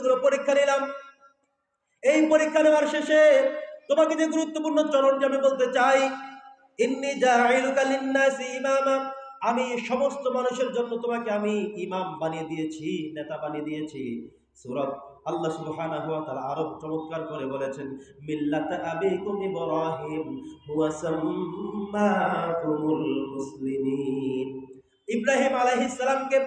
কতগুলো পরীক্ষা নিলাম। এই পরীক্ষা নেওয়ার শেষে তোমাকে যে গুরুত্বপূর্ণ চরণটি আমি বলতে চাই আমি সমস্ত মানুষের জন্য তোমাকে আমি ইমাম বানিয়ে দিয়েছি, নেতা বানিয়ে দিয়েছি। সূরাত আল্লাহ সুবহানাহু ওয়া তাআলা আরও চমৎকার করে বলেছেন, মিল্লাতা আবিকুম ইব্রাহিম হুয়া সাম্মাকুমুল মুসলিমিন। ইব্রাহিম আলাইহিস সালামকে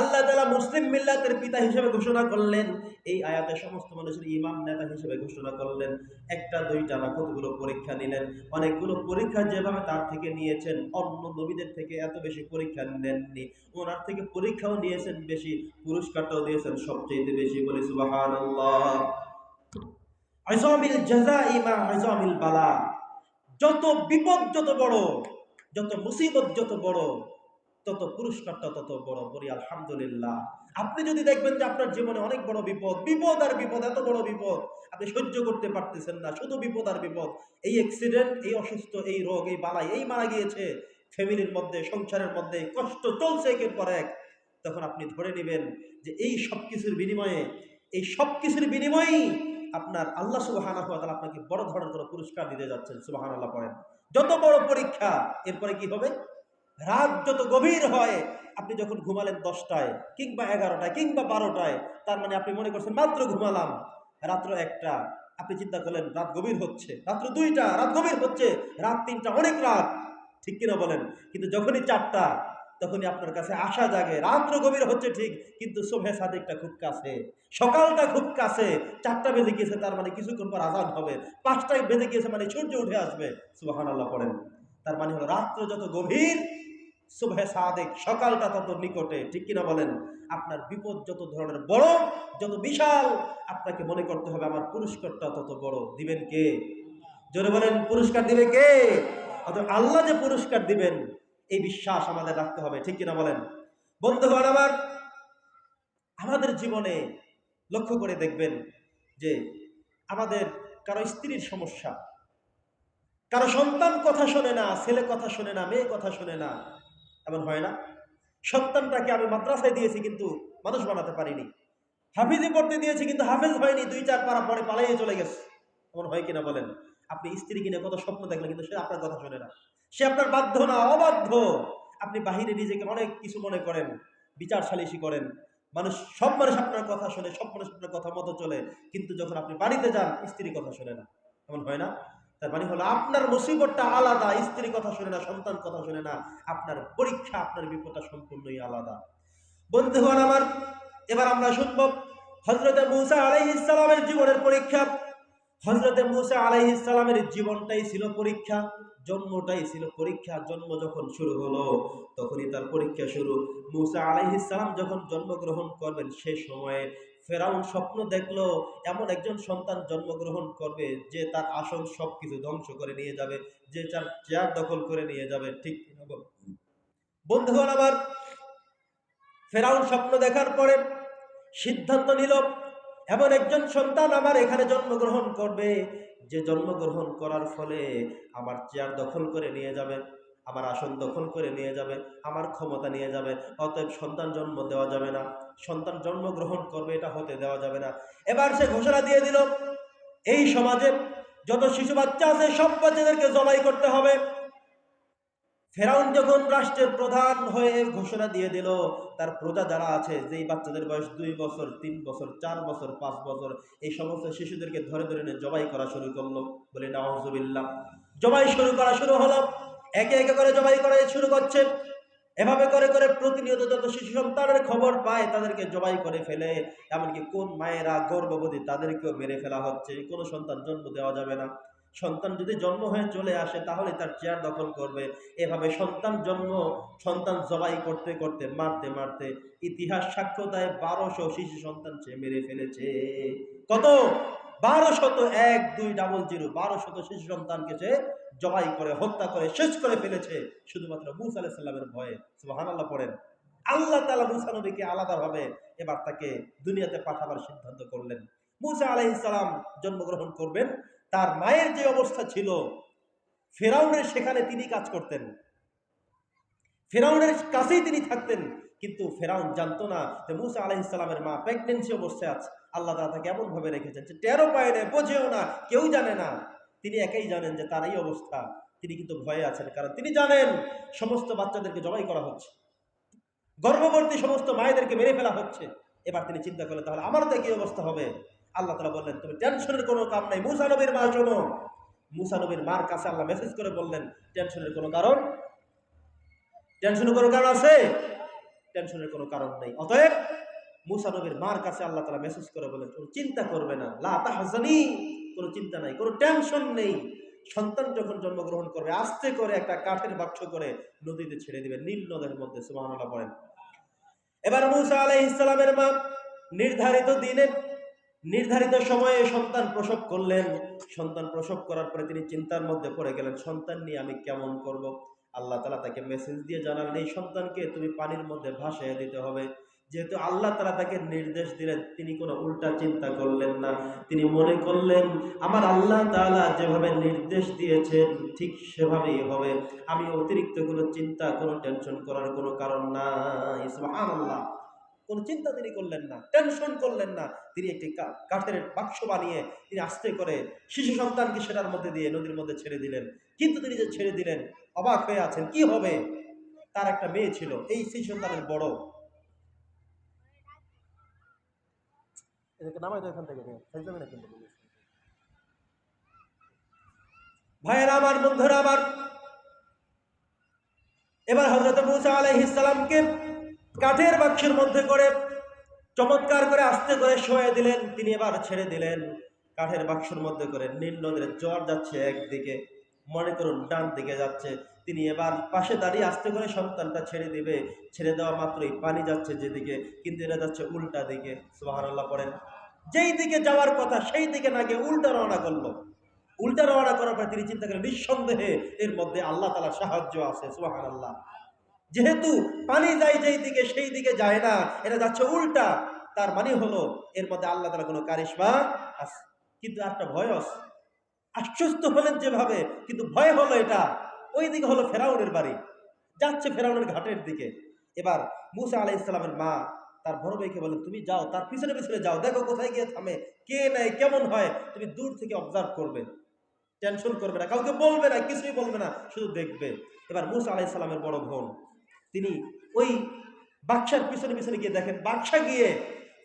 আল্লাহ তাআলা মুসলিম মিল্লাতের পিতা হিসেবে ঘোষণা করলেন। এই আয়াতে সমস্ত মানুষের ইমাম নেতা হিসেবে ঘোষণা করলেন, একটা, দুইটা না কতগুলো পরীক্ষা নিলেন? অনেকগুলো পরীক্ষা যেভাবে তার থেকে নিয়েছেন, অন্য নবীদের থেকে এত বেশি পরীক্ষা নেননি। ওনার থেকে পরীক্ষাও নিয়েছেন বেশি, পুরস্কারটাও দিয়েছেন সবচেয়ে বেশি বলি আইজামিল বালা। যত বিপদ যত বড়, যত মুসিবত যত বড় তত পুরস্কারটা তত বড় বলি আলহামদুলিল্লাহ। আপনি যদি দেখবেন যে আপনার জীবনে অনেক বড় বিপদ বিপদ আর বিপদ, এত বড় বিপদ, আপনি সহ্য করতে পারতেছেন না, শুধু বিপদ আর বিপদ। এই অ্যাক্সিডেন্ট এই অসুস্থ, এই রোগ, এই বালাই, এই মারা গিয়েছে, ফ্যামিলির মধ্যে, সংসারের মধ্যে, কষ্ট চলছে একের পর এক। তখন আপনি ধরে নেবেন যে এই সব কিছুর বিনিময়ে, এই সব কিছুর বিনিময়েই আপনার আল্লাহ সুবাহানা তাআলা আপনাকে বড় ধরনের কোনো পুরস্কার দিতে যাচ্ছেন সুবাহান আল্লাহ পড়েন। যত বড় পরীক্ষা, এরপরে কি হবে? রাত যত গভীর হয়, আপনি যখন ঘুমালেন দশটায়, কিংবা এগারোটায়, কিংবা বারোটায়, তার মানে আপনি মনে করছেন মাত্র ঘুমালাম। রাত্র একটা, আপনি চিন্তা করলেন রাত গভীর হচ্ছে, রাত্র দুইটা, রাত গভীর হচ্ছে, রাত তিনটা অনেক রাত। ঠিক কিনা বলেন? কিন্তু যখনই চারটা, তখনই আপনার কাছে আশা জাগে, রাত্র গভীর হচ্ছে ঠিক, কিন্তু সোভে সাদিকটা খুব কাছে। সকালটা খুব কাছে, চারটা বেজে গিয়েছে, তার মানে কিছুক্ষণ পর আজান হবে। পাঁচটায় বেজে গিয়েছে মানে সূর্য উঠে আসবে। সুবাহান আল্লাহ পড়েন। তার মানে হলো রাত্র যত গভীর শুভে সাদেক, সকালটা তত নিকটে, ঠিক কিনা বলেন? আপনার বিপদ যত ধরনের বড়, যত বিশাল, আপনাকে মনে করতে হবে আমার পুরস্কারটা তত বড়। দিবেন কে? জোরে বলেন, পুরস্কার দিবে কে? আল্লাহ যে পুরস্কার দিবেন, এই বিশ্বাস আমাদের রাখতে হবে, ঠিক কিনা বলেন? বন্ধুগণ আমার, আমাদের জীবনে লক্ষ্য করে দেখবেন যে আমাদের কারও স্ত্রীর সমস্যা, কারও সন্তান কথা শোনে না, ছেলে কথা শোনে না, মেয়ে কথা শোনে না এমন হয় না। সন্তানটাকে আমি মাদ্রাসায় দিয়েছি কিন্তু মানুষ বানাতে পারিনি। হাফিজে পড়তে দিয়েছি কিন্তু হাফেজ হয়নি, দুই চার পারা পরে পালাইয়ে চলে গেছে। এমন হয় কিনা বলেন? আপনি স্ত্রী কিনে কত স্বপ্ন দেখলেন কিন্তু সে আপনার কথা শোনে না। সে আপনার বাধ্য না, অবাধ্য। আপনি বাহিরে নিজেকে অনেক কিছু মনে করেন, বিচার সালিশি করেন। মানুষ সব মানুষ আপনার কথা শোনে সব মানুষ আপনার কথা মতো চলে। কিন্তু যখন আপনি বাড়িতে যান স্ত্রী কথা শোনে না। এমন হয় না? তার মানে হলো আপনার মুসিবতটা আলাদা স্ত্রী কথা শুনে না, সন্তান কথা শুনে না, আপনার পরীক্ষা, আপনার বিপদটা সম্পূর্ণই আলাদা। বন্ধুগণ আমার, এবার আমরা শুনব হজরতে মুসা আলাই ইসলামের জীবনের পরীক্ষা। হজরতে মুসা আলাই ইসলামের জীবনটাই ছিল পরীক্ষা, জন্মটাই ছিল পরীক্ষা, জন্ম যখন শুরু হলো, তখনই তার পরীক্ষা শুরু। মুসা আলাই ইসলাম যখন জন্মগ্রহণ করবেন, সে সময়ে ফেরাউন স্বপ্ন দেখল, এমন একজন সন্তান জন্মগ্রহণ করবে যে তার আসল সব কিছু ধ্বংস করে নিয়ে যাবে, যে তার চেয়ার দখল করে নিয়ে যাবে। ঠিক বন্ধুগণ, আবার ফেরাউন স্বপ্ন দেখার পরে সিদ্ধান্ত নিল, এমন একজন সন্তান আমার এখানে জন্মগ্রহণ করবে, যে জন্মগ্রহণ করার ফলে আমার চেয়ার দখল করে নিয়ে যাবে। আমার আসন দখল করে নিয়ে যাবে, আমার ক্ষমতা নিয়ে যাবে, অতএব সন্তান জন্ম দেওয়া যাবে না। সন্তান জন্মগ্রহণ করবে, এটা হতে দেওয়া যাবে না। এবার সে ঘোষণা দিয়ে দিল, এই সমাজে যত শিশু বাচ্চা আছে, সব বাচ্চাদেরকে জবাই করতে হবে। ফেরাউন যখন রাষ্ট্রের প্রধান হয়ে ঘোষণা দিয়ে দিল, তার প্রজা যারা আছে, যেই বাচ্চাদের বয়স দুই বছর, তিন বছর, চার বছর, পাঁচ বছর, এই সমস্ত শিশুদেরকে ধরে ধরে নিয়ে জবাই করা শুরু করল। বলে নাওজবিল্লাহ জবাই শুরু করা শুরু হলো। একে একে করে জবাই করা শুরু করছে। এভাবে করে করে প্রতিনিয়ত যত শিশু সন্তানের খবর পায়, তাদেরকে জবাই করে ফেলে। এমনকি কোন মায়েরা গর্ভবতী, তাদেরকেও মেরে ফেলা হচ্ছে। কোনো সন্তান জন্ম দেওয়া যাবে না। সন্তান যদি জন্ম হয়ে চলে আসে, তাহলে তার চেয়ার দখল করবে। এভাবে সন্তান জন্ম, সন্তান জবাই করতে করতে, মারতে মারতে ইতিহাস সাক্ষ্য দেয় বারোশো শিশু সন্তান সে মেরে ফেলেছে। কত? বারো শত এক দুই ডাবল জিরো বারো শত শিশু সন্তানকে সে জবাই করে, হত্যা করে, শেষ করে ফেলেছে। শুধুমাত্র মুসা আলাহ সাল্লামের ভয়ে। সুবাহান আল্লাহ পড়েন। আল্লাহ তালা মুসা নবীকে আলাদাভাবে এবার তাকে দুনিয়াতে পাঠাবার সিদ্ধান্ত করলেন। মুসা আলাহ ইসলাম জন্মগ্রহণ করবেন। তার মায়ের যে অবস্থা ছিল, ফেরাউনের সেখানে তিনি কাজ করতেন। ফেরাউনের কাছেই তিনি থাকতেন। কিন্তু ফেরাউন জানতো না যে মুসা আলহ ইসলামের মা প্রেগনেন্সি অবস্থায় আছে। আল্লাহ তালা তাকে এমনভাবে রেখেছেন যে টেরো পায় বোঝেও না, কেউ জানে না। তিনি একাই জানেন যে তার এই অবস্থা। তিনি কিন্তু ভয়ে আছেন, কারণ তিনি জানেন সমস্ত বাচ্চাদেরকে জবাই করা হচ্ছে। গর্ভবর্তী সমস্ত মায়েদেরকে মেরে ফেলা হচ্ছে। এবার তিনি চিন্তা করলেন, তাহলে আমার তো কি অবস্থা হবে। আল্লাহ তালা বললেন, তুমি টেনশনের কোনো কাম নাই মুসানবীর মা, শোনো। মুসা নবীর মার কাছে আল্লাহ মেসেজ করে বললেন টেনশনের কোনো কারণ? টেনশনের কোনো কারণ আছে? টেনশনের কোনো কারণ নেই। অতএব মুসা নবীর মার কাছে আল্লাহ তালা মেসেজ করে বলেন, কোনো চিন্তা করবে না। লা তাহজানি, কোনো চিন্তা নাই, কোনো টেনশন নেই। সন্তান যখন জন্মগ্রহণ করবে, আস্তে করে একটা কাঠের বাক্স করে নদীতে ছেড়ে দিবে, নীল নদের মধ্যে, সুবহানাল্লাহ পড়েন এবার মুসা আলাইহিস ইসলামের মা নির্ধারিত দিনে, নির্ধারিত সময়ে সন্তান প্রসব করলেন। সন্তান প্রসব করার পরে তিনি চিন্তার মধ্যে পড়ে গেলেন, সন্তান নিয়ে আমি কেমন করব? আল্লাহ তালা তাকে মেসেজ দিয়ে জানালেন, এই সন্তানকে তুমি পানির মধ্যে ভাসাইয়া দিতে হবে। যেহেতু আল্লাহ তারা তাকে নির্দেশ দিলেন, তিনি কোনো উল্টা চিন্তা করলেন না। তিনি মনে করলেন, আমার আল্লাহ তালা যেভাবে নির্দেশ দিয়েছেন, ঠিক সেভাবেই হবে। আমি অতিরিক্ত কোনো চিন্তা, কোনো টেনশন করার কোনো কারণ না ইসলাম সুবহানাল্লাহ। কোনো চিন্তা তিনি করলেন না টেনশন করলেন না। তিনি একটি কাঠের বাক্স বানিয়ে তিনি আস্তে করে শিশু সন্তানকে সেটার মধ্যে দিয়ে নদীর মধ্যে ছেড়ে দিলেন। কিন্তু তিনি যে ছেড়ে দিলেন অবাক হয়ে আছেন কি হবে? তার একটা মেয়ে ছিল এই শিশু সন্তানের বড়। ভাইয়েরা আমার বন্ধুরা আমার এবার হজরত মুসা আলাইহিস সালামকে কাঠের বাক্সের মধ্যে করে চমৎকার করে আস্তে করে শোয়ে দিলেন, তিনি এবার ছেড়ে দিলেন। কাঠের বাক্সের মধ্যে করে নীল নদীর জ্বর যাচ্ছে একদিকে, মনে করুন ডান দিকে যাচ্ছে। তিনি এবার পাশে দাঁড়িয়ে আস্তে করে সন্তানটা ছেড়ে দিবে। ছেড়ে দেওয়া মাত্রই পানি যাচ্ছে যেদিকে, কিন্তু এটা যাচ্ছে উল্টা দিকে। সুবহানাল্লাহ পড়েন, যেই দিকে যাওয়ার কথা সেই দিকে না গিয়ে উল্টা রওনা করল। উল্টা রওনা করার পরে তিনি চিন্তা করেন নিঃসন্দেহে এর মধ্যে আল্লাহ তালার সাহায্য আছে সুবাহান আল্লাহ যেহেতু পানি যায় যেই দিকে, সেই দিকে যায় না, এটা যাচ্ছে উল্টা। তার মানে হলো, এর মধ্যে আল্লাহ তালা কোনো কারিশমা আছে। কিন্তু একটা ভয় আছে। আশ্বস্ত হলেন যেভাবে, কিন্তু ভয় হলো এটা। ওই দিকে হলো ফেরাউনের বাড়ি। যাচ্ছে ফেরাউনের ঘাটের দিকে। এবার মুসা আলাহ ইসলামের মা, তার বড় ভাইকে বলেন, তুমি যাও, তার পিছনে পিছনে যাও। দেখো কোথায় গিয়ে থামে, কে নেয়, কেমন হয়, তুমি দূর থেকে অবজার্ভ করবে। টেনশন করবে না, কাউকে বলবে না, কিছুই বলবে না, শুধু দেখবে। এবার মুসা আলাহ ইসলামের বড় বোন তিনি ওই বাক্সার পিছনে পিছনে গিয়ে দেখেন, বাক্সা গিয়ে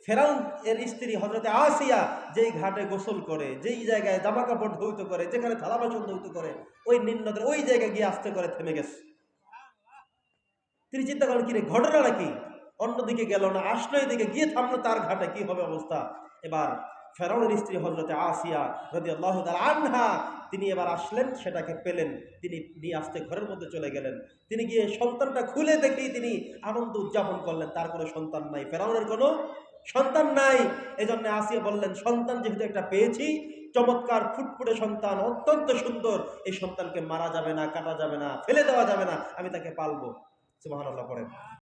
ফেরাউন এর স্ত্রী হজরতে আসিয়া যেই ঘাটে গোসল করে, যেই জায়গায় জামা কাপড় ধৌত করে, যেখানে থালা বাসন ধৌত করে, ওই নিম্নদের ওই জায়গায় গিয়ে আসতে করে থেমে গেছে। তিনি চিন্তা করেন কি রে ঘটনাটা কি? অন্যদিকে গেল না আসলো এদিকে গিয়ে থামলো, তার ঘাটে কি হবে অবস্থা? এবার ফেরাউনের স্ত্রী হজরতে আসিয়া যদি আল্লাহ আনহা, তিনি এবার আসলেন, সেটাকে পেলেন, তিনি নিয়ে আসতে ঘরের মধ্যে চলে গেলেন। তিনি গিয়ে সন্তানটা খুলে দেখেই তিনি আনন্দ উদযাপন করলেন, তার কোনো সন্তান নাই, ফেরাউনের কোনো সন্তান নাই। এজন্য আসিয়া বললেন, সন্তান যেহেতু একটা পেয়েছি, চমৎকার ফুটফুটে সন্তান, অত্যন্ত সুন্দর, এই সন্তানকে মারা যাবে না, কাটা যাবে না, ফেলে দেওয়া যাবে না, আমি তাকে পালবো। সুবহানাল্লাহ পড়েন।